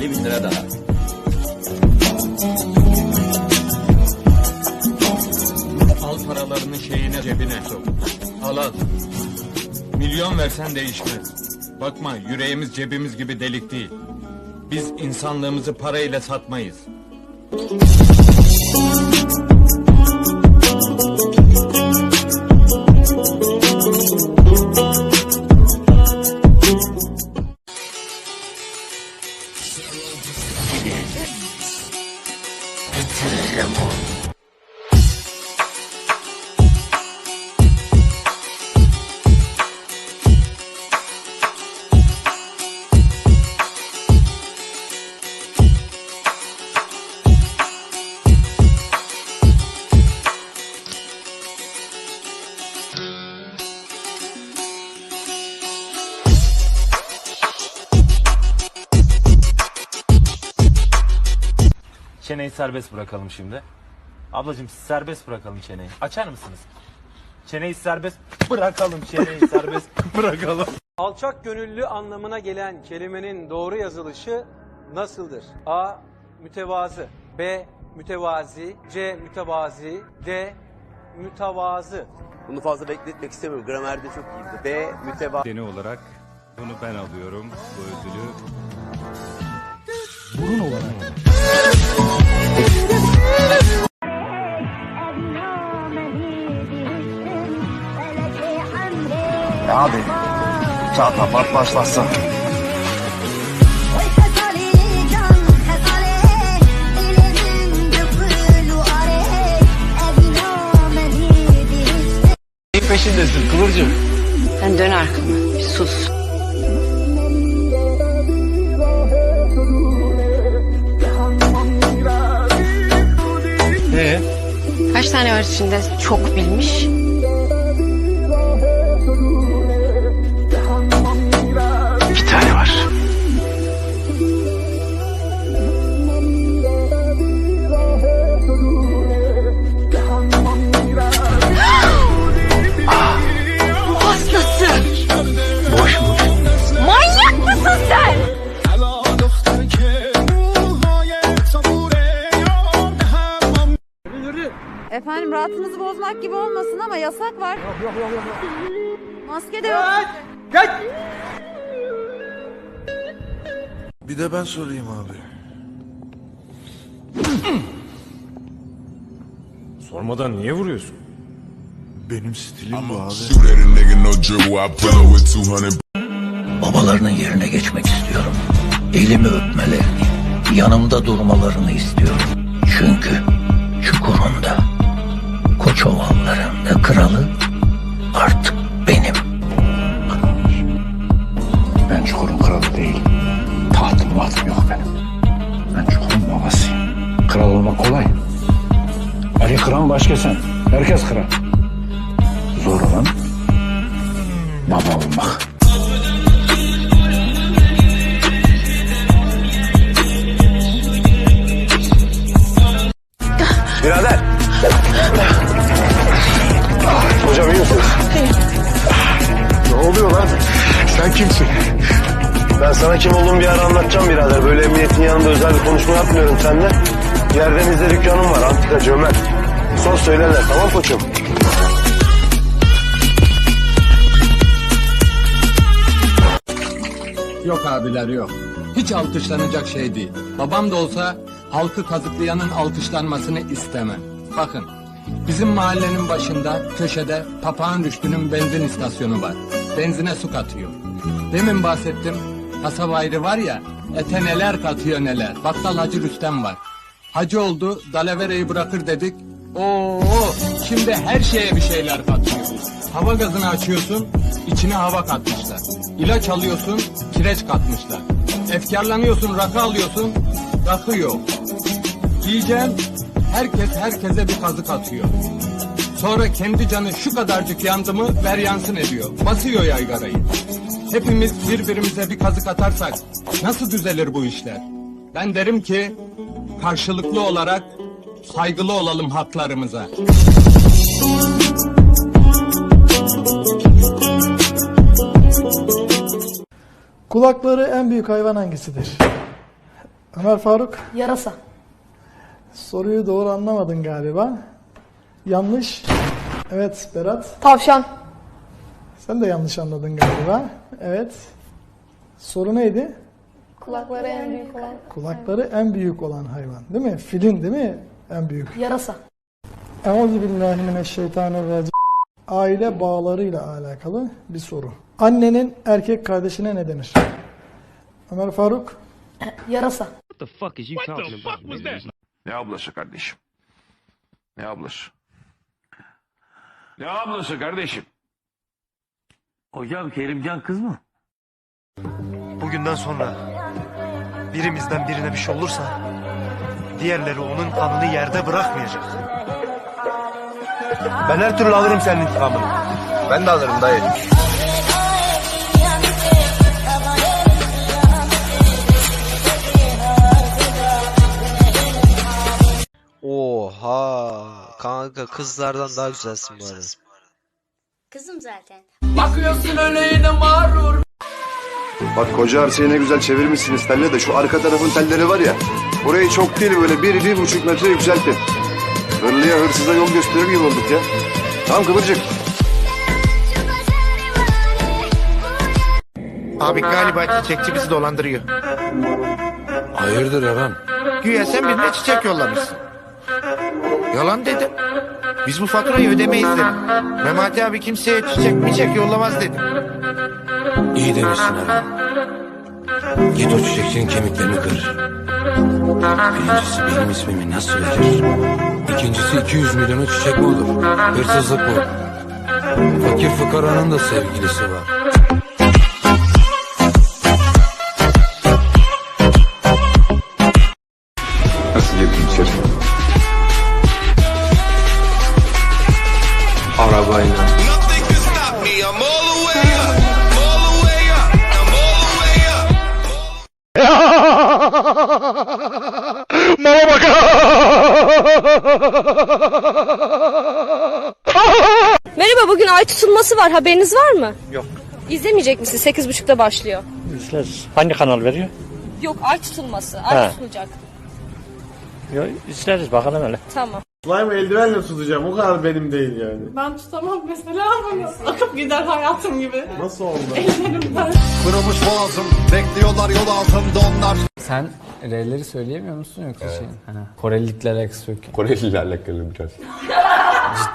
50 bin lira daha. Al paralarını şeyine cebine sok. Al al. Milyon versen değişmez. Bakma yüreğimiz cebimiz gibi delik değil. Biz insanlığımızı parayla satmayız. Çeneyi serbest bırakalım şimdi. Ablacığım serbest bırakalım çeneyi. Açar mısınız? Çeneyi serbest bırakalım. Çeneyi serbest bırakalım. Alçak gönüllü anlamına gelen kelimenin doğru yazılışı nasıldır? A. Mütevazı B. Mütevazi C. Mütevazi D. Mütevazı Bunu fazla bekletmek istemiyorum. Gramerde çok iyiydi. B. Mütevazı. Deni olarak bunu ben alıyorum bu ödülü. Abi çatapat başlasın. peşindesin Kıvırcık. Sen dön arkama. Bir sus. Ee? Kaç tane var içinde çok bilmiş? Bozmak gibi olmasın ama yasak var. Yok yok yok yok. Maske de yok. Bir de ben sorayım abi. Sormadan niye vuruyorsun? Benim stilim bu abi. Shoot at a nigga, no dribble. I pull up with 200 Babalarının yerine geçmek istiyorum. Elimi öpmelerini, yanımda durmalarını istiyorum. Çünkü Çukur'unda, Koçovallarında kralı artık benim. Ben Çukur'un kralı değilim. Tahtım vatım yok benim. Ben Çukur'un babasıyım. Kral olmak kolay. Ali Kıran başka sen. Herkes kral. Zor olan baba olmak. Ben sana kim olduğumu bir ara anlatacağım birader. Böyle emniyetin yanında özel bir konuşma yapmıyorum seninle. Yerdenizde dükkanım var antika cömert. Son söylerler tamam koçum? Yok abiler yok. Hiç alkışlanacak şey değil. Babam da olsa halkı kazıklayanın alkışlanmasını istemem. Bakın bizim mahallenin başında köşede Papağan Rüştü'nün benzin istasyonu var. Benzine su katıyor. Demin bahsettim kasaba ayrı var ya ete neler katıyor neler. Battal Hacı Rüstem var. Hacı oldu dalavereyi bırakır dedik. Oo şimdi her şeye bir şeyler katıyor. Hava gazını açıyorsun içine hava katmışlar. İlaç alıyorsun kireç katmışlar. Efkarlanıyorsun rakı alıyorsun rakı yok. Yiyeceğim herkes herkese bir kazık atıyor. Sonra kendi canı şu kadarcık yandı mı ver yansın ediyor. Basıyor yaygarayı. Hepimiz birbirimize bir kazık atarsak nasıl düzelir bu işler? Ben derim ki karşılıklı olarak saygılı olalım haklarımıza. Kulakları en büyük hayvan hangisidir? Ömer Faruk, Yarasa. soruyu doğru anlamadın galiba. Yanlış. Evet Berat, Tavşan. Sen de yanlış anladın galiba. Evet. Soru neydi? Kulakları en büyük olan. Kulakları en büyük olan hayvan. Değil mi? Filin değil mi? En büyük. Yarasa. Euzubillahimineşşeytanirracim. Aile bağlarıyla alakalı bir soru. Annenin erkek kardeşine ne denir? Ömer Faruk, Yarasa. Ne ablası kardeşim? Ne ablası? Ne ablası kardeşim? Hocam Kerimcan kız mı? Bugünden sonra birimizden birine bir şey olursa diğerleri onun kanını yerde bırakmayacak. Ben her türlü alırım senin intikamını. Ben de alırım dayı. Oha. Kanka kızlardan daha güzelsin bu arada. Kızım zaten. Bak koca arsayı ne güzel çevirmişsiniz telle de şu arka tarafın telleri var ya. Burayı çok değil böyle bir, bir buçuk metre yükseltin. Hırlıya hırsıza yol gösterir gibi olduk ya. Tamam Kıvırcık. Abi galiba çiçekçi bizi dolandırıyor. Hayırdır Eren? Güya sen birine çiçek yollamışsın. Yalan dedim. Biz bu faturayı ödemeyiz dedim. Memati abi kimseye çiçek miçek yollamaz dedim. İyi demişsin Eren. Git o çiçekçinin kemiklerini kır. Birincisi benim ismimi nasıl verir? İkincisi 200 milyonu çiçek mi olur? Hırsızlık bu. Fakir fukaranın da sevgilisi var. Arabayla. Mala bak. Merhaba bugün ay tutulması var haberiniz var mı? Yok. İzlemeyecek misin? 8.30'da başlıyor. İzleriz. Hangi kanal veriyor? Yok ay tutulması. Ay Ha. tutulacak. Yok izleriz bakalım öyle. Tamam. Slime eldivenle tutacağım. O kadar benim değil yani. Ben tutamam mesela bunu. Akıp gider hayatım gibi. Nasıl oldu? Ellerimden. Kırılmış boğazım. Bekliyorlar yol altında onlar. Sen R'leri söyleyemiyor musun yoksa şey? Ha. Korelilikler eks yok. Korelilerle alakalı biraz.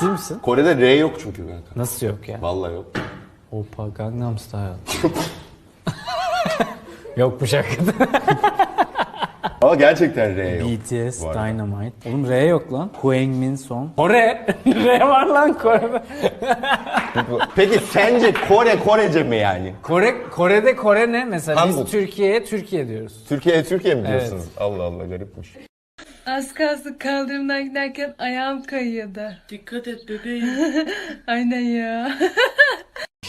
Ciddi misin? Kore'de R yok çünkü kanka. Nasıl yok ya? Vallahi yok. Opa Gangnam Style. yok bu şarkıda. Ama gerçekten R yok. BTS. Dynamite. Oğlum R yok lan. Min Song. Kore. R var lan Kore'de. Peki sence Kore Korece mi yani? Kore, Kore'de Kore ne? Mesela Hangul. biz Türkiye'ye Türkiye diyoruz. Türkiye Türkiye mi Evet. diyorsunuz? Allah Allah garipmiş. Az kalsın kaldırımdan giderken ayağım kayıyordu. Dikkat et bebeğim. Aynen ya.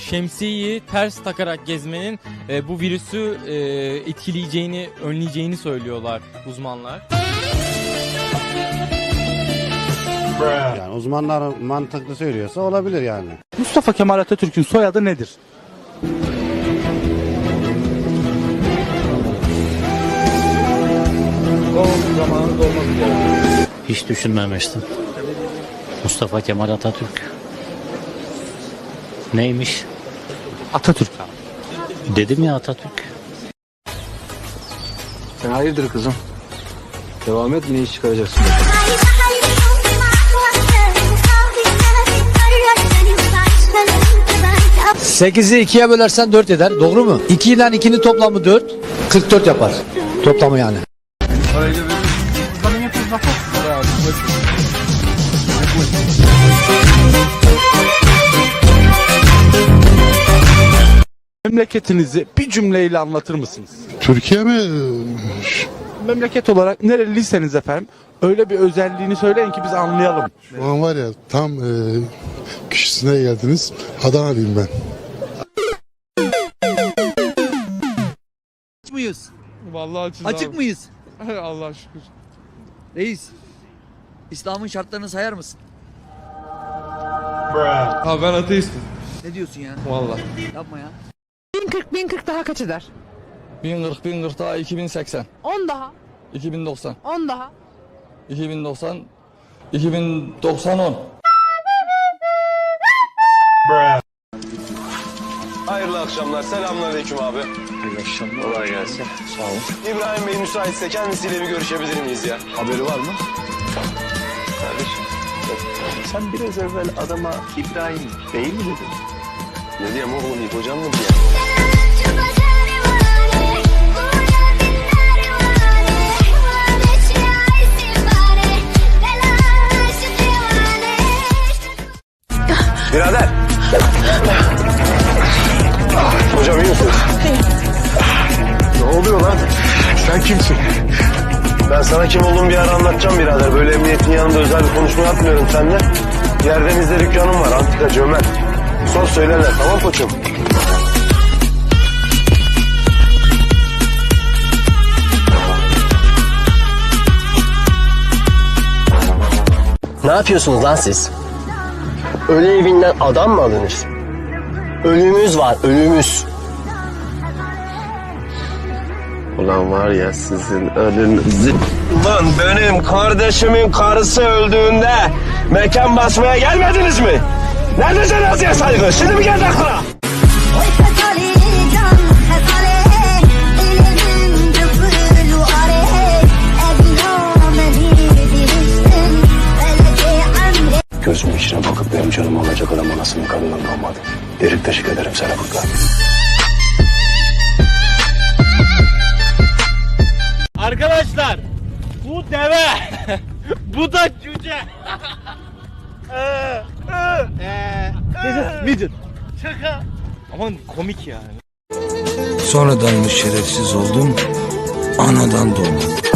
Şemsiyeyi ters takarak gezmenin e, bu virüsü e, etkileyeceğini, önleyeceğini söylüyorlar uzmanlar. Yani uzmanlar mantıklı söylüyorsa olabilir yani. Mustafa Kemal Atatürk'ün soyadı nedir? Hiç düşünmemiştim. Mustafa Kemal Atatürk. Neymiş? Atatürk. Dedim ya Atatürk. Sen hayırdır kızım? Devam et ne iş çıkaracaksın? 8'i 2'ye bölersen 4 eder. Doğru mu? 2 ile 2'nin toplamı 4. 44 yapar. Toplamı yani. Memleketinizi bir cümleyle anlatır mısınız? Türkiye mi? Memleket olarak nereliyseniz efendim öyle bir özelliğini söyleyin ki biz anlayalım. Şu an var ya tam e, kişisine geldiniz. Adana'lıyım ben. mıyız? Vallahi açız Açık mıyız? Allah şükür. Reis. İslam'ın şartlarını sayar mısın? Ha ben ateistim. Ne diyorsun ya? Vallahi. Yapma ya. 1040 1040 daha kaç eder? 1040 1040 daha 2080. 10 daha. 2090. 10 daha. 2090. 2090 10. Hayırlı akşamlar. Selamünaleyküm abi. Hayırlı akşamlar. Kolay gelsin. Sağ olun. İbrahim Bey müsaitse kendisiyle bir görüşebilir miyiz ya? Haberi var mı? Kardeşim. Sen biraz evvel adama İbrahim Bey mi dedin? Ne diyeyim oğlum İp hocam mı diye? Birader. Hocam iyi misiniz? Ne oluyor lan? Sen kimsin? Ben sana kim olduğumu bir ara anlatacağım birader. Böyle emniyetin yanında özel bir konuşma yapmıyorum seninle. Yerdenizde dükkanım var antikacı Ömer. Son söylerler tamam koçum? Ne yapıyorsunuz lan siz? Ölü evinden adam mı alınır? Ölümüz var, ölümüz. Ulan var ya sizin ölünüzü... Ulan benim kardeşimin karısı öldüğünde mekan basmaya gelmediniz mi? Nerede cenazeye saygı? Şimdi mi geldi aklına? Anasının kadının olmadı. Derik teşekkür ederim sana burada. Arkadaşlar bu deve. bu da cüce. Midget. Şaka. Aman komik yani. Sonradan mı şerefsiz oldum, anadan doğdum.